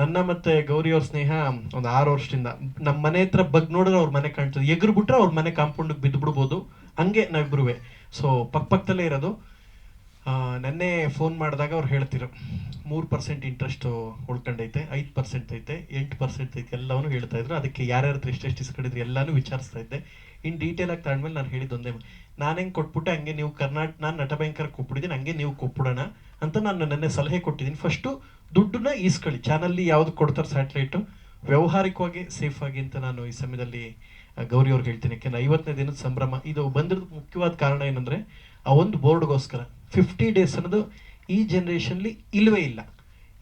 ನನ್ನ ಮತ್ತೆ ಗೌರಿ ಅವ್ರ ಸ್ನೇಹ ಒಂದು ಆರು ವರ್ಷದಿಂದ. ನಮ್ಮ ಮನೆ ಹತ್ರ ಬಗ್ ನೋಡಿದ್ರೆ ಅವ್ರ ಮನೆ ಕಾಣ್ತದೆ. ಎಗ್ರು ಬಿಟ್ರೆ ಅವ್ರ ಮನೆ ಕಾಂಪೌಂಡ್ ಬಿದ್ದು ಬಿಡ್ಬೋದು ಹಂಗೆ ನಾವಿಬ್ರುವೆ. ಸೊ ಪಕ್ಕಪಕ್ಕದಲ್ಲೇ ಇರೋದು. ಆ, ನೆನ್ನೆ ಫೋನ್ ಮಾಡಿದಾಗ ಅವ್ರು ಹೇಳ್ತಿರು ಮೂರು ಪರ್ಸೆಂಟ್ ಇಂಟ್ರೆಸ್ಟ್ ಉಳ್ಕೊಂಡೈತೆ ಐದು ಪರ್ಸೆಂಟ್ ಐತೆ ಎಂಟು ಪರ್ಸೆಂಟ್ ಐತೆ ಎಲ್ಲವನ್ನೂ ಹೇಳ್ತಾ ಇದ್ರು. ಅದಕ್ಕೆ ಯಾರ್ಯಾರ ಹತ್ರ ಎಷ್ಟೆಷ್ಟು ಇಸ್ಕೊಂಡಿದ್ರು ಎಲ್ಲಾನು ವಿಚಾರಿಸ್ತಾ ಇದ್ದೆ. ಇನ್ ಡೀಟೇಲ್ ಆಗಿ ತಾಂಡ್ಮೇಲೆ ನಾನು ಹೇಳಿದ್ದೊಂದೇ ನಾನು ಹೆಂಗೆ ಕೊಟ್ಬಿಟ್ಟೆ ಹಂಗೆ ನೀವು ಕರ್ನಾಟಕ ನಾನು ನಟ ಭಯಂಕರ ಕೊಟ್ಬಿಟ್ಟಿದ್ದೀನಿ ಹಂಗೆ ನೀವು ಕೊಟ್ಬಿಡೋಣ ಅಂತ ನಾನು ನನ್ನ ಸಲಹೆ ಕೊಟ್ಟಿದ್ದೀನಿ ಫಸ್ಟು ದುಡ್ಡನ್ನ ಈಸ್ಕೊಳ್ಳಿ. ಚಾನಲ್ಲಿ ಯಾವ್ದು ಕೊಡ್ತಾರೆ ಸ್ಯಾಟಲೈಟು, ವ್ಯಾವಹಾರಿಕವಾಗಿ ಸೇಫ್ ಆಗಿ ಅಂತ ನಾನು ಈ ಸಮಯದಲ್ಲಿ ಗೌರಿ ಅವ್ರಿಗೆ ಹೇಳ್ತೀನಿ. ಯಾಕೆಂದ್ರೆ ಐವತ್ತನೇ ದಿನದ ಸಂಭ್ರಮ. ಇದು ಬಂದಿರೋದು ಮುಖ್ಯವಾದ ಕಾರಣ ಏನಂದ್ರೆ, ಆ ಒಂದು ಬೋರ್ಡ್ಗೋಸ್ಕರ ಫಿಫ್ಟಿ ಡೇಸ್ ಅನ್ನೋದು ಈ ಜನ್ರೇಷನ್ಲಿ ಇಲ್ವೇ ಇಲ್ಲ.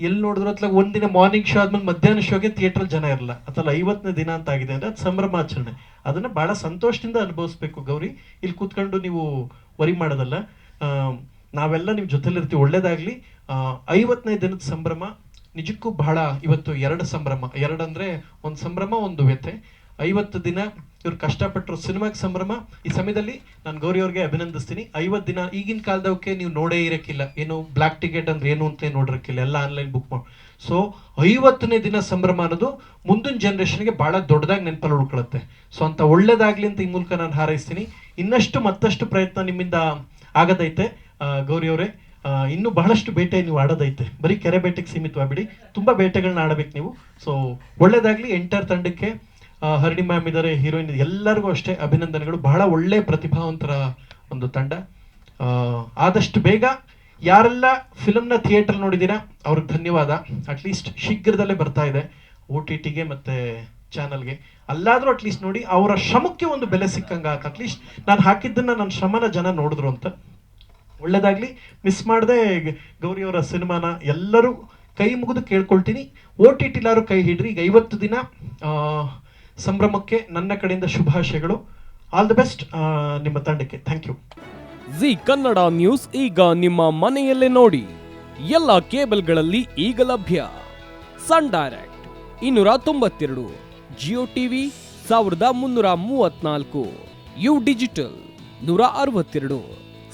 ಎಲ್ಲಿ ನೋಡಿದ್ರು ಅತ್ಲಾಗ ಒಂದಿನ ಮಾರ್ನಿಂಗ್ ಶೋ ಆದ್ಮೇಲೆ ಮಧ್ಯಾಹ್ನ ಶೋಗೆ ಥಿಯೇಟರ್ ಜನ ಇರಲ್ಲ. ಅಥವಾ ಐವತ್ತನೇ ದಿನ ಅಂತ ಆಗಿದೆ ಅಂದ್ರೆ ಅದು ಸಂಭ್ರಮಾಚರಣೆ. ಅದನ್ನ ಬಹಳ ಸಂತೋಷದಿಂದ ಅನುಭವಿಸ್ಬೇಕು ಗೌರಿ. ಇಲ್ಲಿ ಕೂತ್ಕೊಂಡು ನೀವು ವರಿ ಮಾಡೋದಲ್ಲ. ನಾವೆಲ್ಲ ನಿಮ್ಮ ಜೊತೆಲಿರ್ತೀವಿ. ಒಳ್ಳೇದಾಗಲಿ. ಐವತ್ತನೇ ದಿನದ ಸಂಭ್ರಮ, ನಿಜಕ್ಕೂ ಬಹಳ ಇವತ್ತು ಎರಡು ಸಂಭ್ರಮ. ಎರಡಂದ್ರೆ ಒಂದು ಸಂಭ್ರಮ, ಒಂದು ವ್ಯಥೆ. ಐವತ್ತು ದಿನ ಇವ್ರು ಕಷ್ಟಪಟ್ಟರು ಸಿನಿಮಾಗೆ ಸಂಭ್ರಮ. ಈ ಸಮಯದಲ್ಲಿ ನಾನು ಗೌರಿ ಅವ್ರಿಗೆ ಅಭಿನಂದಿಸ್ತೀನಿ. ಐವತ್ತು ದಿನ ಈಗಿನ ಕಾಲದವಕ್ಕೆ ನೀವು ನೋಡೇ ಇರಕ್ಕಿಲ್ಲ ಏನು ಬ್ಲಾಕ್ ಟಿಕೆಟ್ ಅಂದ್ರೆ ಏನು ಅಂತ ನೋಡಿರಕ್ಕಿಲ್ಲ ಎಲ್ಲ ಆನ್ಲೈನ್ ಬುಕ್ ಮಾಡಿ. ಸೊ, ಐವತ್ತನೇ ದಿನ ಸಂಭ್ರಮ ಅನ್ನೋದು ಮುಂದಿನ ಜನ್ರೇಷನ್ಗೆ ಬಹಳ ದೊಡ್ಡದಾಗಿ ನೆನಪಲ್ಲಿ ಉಳ್ಕೊಳ್ಳುತ್ತೆ ಸೊ, ಅಂತ ಒಳ್ಳೇದಾಗ್ಲಿ ಅಂತ ಈ ಮೂಲಕ ನಾನು ಹಾರೈಸ್ತೀನಿ. ಇನ್ನಷ್ಟು ಮತ್ತಷ್ಟು ಪ್ರಯತ್ನ ನಿಮ್ಮಿಂದ ಆಗದೈತೆ. ಗೌರಿ ಅವರೇ ಇನ್ನು ಬಹಳಷ್ಟು ಬೇಟೆ ನೀವು ಆಡೋದೈತೆ. ಬರೀ ಕೆರೆ ಬೇಟೆಗೆ ಸೀಮಿತವಾಗಿಬಿಡಿ ತುಂಬ ಬೇಟೆಗಳನ್ನ ಆಡಬೇಕು ನೀವು. ಸೊ ಒಳ್ಳೇದಾಗಲಿ, ಎಂಟರ್ ತಂಡಕ್ಕೆ ಹರಡಿ ಮ್ಯಾಮ್ ಇದ್ದಾರೆ ಹೀರೋಯಿನ್ ಎಲ್ಲರಿಗೂ ಅಷ್ಟೇ ಅಭಿನಂದನೆಗಳು. ಬಹಳ ಒಳ್ಳೆ ಪ್ರತಿಭಾವಂತರ ಒಂದು ತಂಡ. ಆದಷ್ಟು ಬೇಗ ಯಾರೆಲ್ಲ ಫಿಲಮ್ನ ಥಿಯೇಟರ್ ನೋಡಿದ್ದೀರಾ, ಅವ್ರಿಗೆ ಧನ್ಯವಾದ. ಅಟ್ಲೀಸ್ಟ್ ಶೀಘ್ರದಲ್ಲೇ ಬರ್ತಾ ಇದೆ ಒ ಟಿ ಟಿಗೆ ಮತ್ತು ಚಾನಲ್ಗೆ. ಅಲ್ಲಾದರೂ ಅಟ್ಲೀಸ್ಟ್ ನೋಡಿ, ಅವರ ಶ್ರಮಕ್ಕೆ ಒಂದು ಬೆಲೆ ಸಿಕ್ಕಂಗೆ ಸಿಕ್ಕಂಗ ಅಟ್ಲೀಸ್ಟ್ ನಾನು ಹಾಕಿದ್ದನ್ನು ನನ್ನ ಶ್ರಮನ ಜನ ನೋಡಿದ್ರು ಅಂತ. ಒಳ್ಳೇದಾಗ್ಲಿ. ಮಿಸ್ ಮಾಡದೆ ಗೌರಿ ಅವರ ಸಿನಿಮಾನ ಎಲ್ಲರೂ ಕೈ ಮುಗಿದು ಕೇಳ್ಕೊಳ್ತೀನಿ. ಓ ಟಿ ಟಿಲಾರು ಕೈ ಹಿಡ್ರಿ, ಈಗ ಐವತ್ತು ದಿನ ಸಂಭ್ರಮಕ್ಕೆ ನನ್ನ ಕಡೆಯಿಂದ ಶುಭಾಶಯಗಳು. ಆಲ್ ದ ಬೆಸ್ಟ್ ನಿಮ್ಮ ತಂಡಕ್ಕೆ. Thank you ji Kannada news ಈಗ ನಿಮ್ಮ ಮನೆಯಲ್ಲೇ ನೋಡಿ. ಎಲ್ಲ ಕೇಬಲ್ಗಳಲ್ಲಿ ಈಗ ಲಭ್ಯ. ಸನ್ ಡೈರೆಕ್ಟ್ ಇನ್ನೂರ ತೊಂಬತ್ತೆರಡು ಜಿಯೋ ಟಿವಿ ಸಾವಿರದ ಮುನ್ನೂರ ಮೂವತ್ನಾಲ್ಕು ಯು ಡಿಜಿಟಲ್ ನೂರ ಅರವತ್ತೆರಡು.